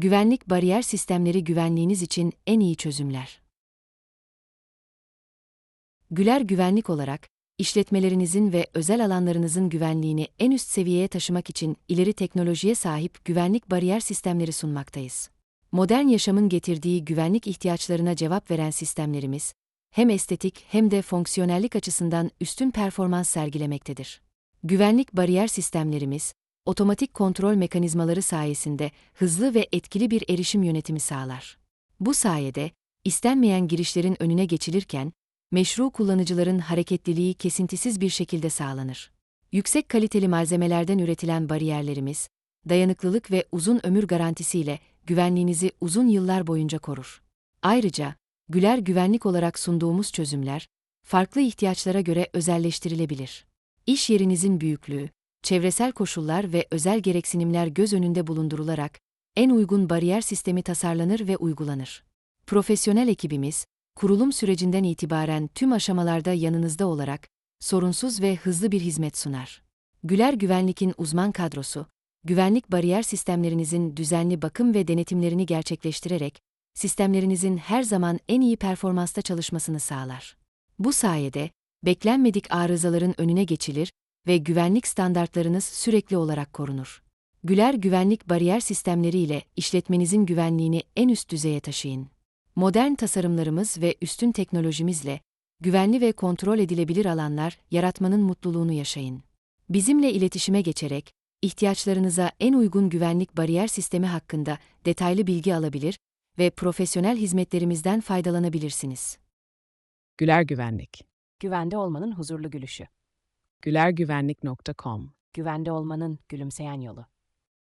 Güvenlik bariyer sistemleri güvenliğiniz için en iyi çözümler. Güler güvenlik olarak, işletmelerinizin ve özel alanlarınızın güvenliğini en üst seviyeye taşımak için ileri teknolojiye sahip güvenlik bariyer sistemleri sunmaktayız. Modern yaşamın getirdiği güvenlik ihtiyaçlarına cevap veren sistemlerimiz, hem estetik hem de fonksiyonellik açısından üstün performans sergilemektedir. Güvenlik bariyer sistemlerimiz, otomatik kontrol mekanizmaları sayesinde hızlı ve etkili bir erişim yönetimi sağlar. Bu sayede, istenmeyen girişlerin önüne geçilirken, meşru kullanıcıların hareketliliği kesintisiz bir şekilde sağlanır. Yüksek kaliteli malzemelerden üretilen bariyerlerimiz, dayanıklılık ve uzun ömür garantisiyle güvenliğinizi uzun yıllar boyunca korur. Ayrıca, Güler güvenlik olarak sunduğumuz çözümler, farklı ihtiyaçlara göre özelleştirilebilir. İş yerinizin büyüklüğü, çevresel koşullar ve özel gereksinimler göz önünde bulundurularak en uygun bariyer sistemi tasarlanır ve uygulanır. Profesyonel ekibimiz, kurulum sürecinden itibaren tüm aşamalarda yanınızda olarak sorunsuz ve hızlı bir hizmet sunar. Güler Güvenlik'in uzman kadrosu, güvenlik bariyer sistemlerinizin düzenli bakım ve denetimlerini gerçekleştirerek sistemlerinizin her zaman en iyi performansta çalışmasını sağlar. Bu sayede beklenmedik arızaların önüne geçilir ve güvenlik standartlarınız sürekli olarak korunur. Güler güvenlik bariyer sistemleri ile işletmenizin güvenliğini en üst düzeye taşıyın. Modern tasarımlarımız ve üstün teknolojimizle güvenli ve kontrol edilebilir alanlar yaratmanın mutluluğunu yaşayın. Bizimle iletişime geçerek ihtiyaçlarınıza en uygun güvenlik bariyer sistemi hakkında detaylı bilgi alabilir ve profesyonel hizmetlerimizden faydalanabilirsiniz. Güler Güvenlik. Güvende olmanın huzurlu gülüşü. gülergüvenlik.com Güvende olmanın gülümseyen yolu.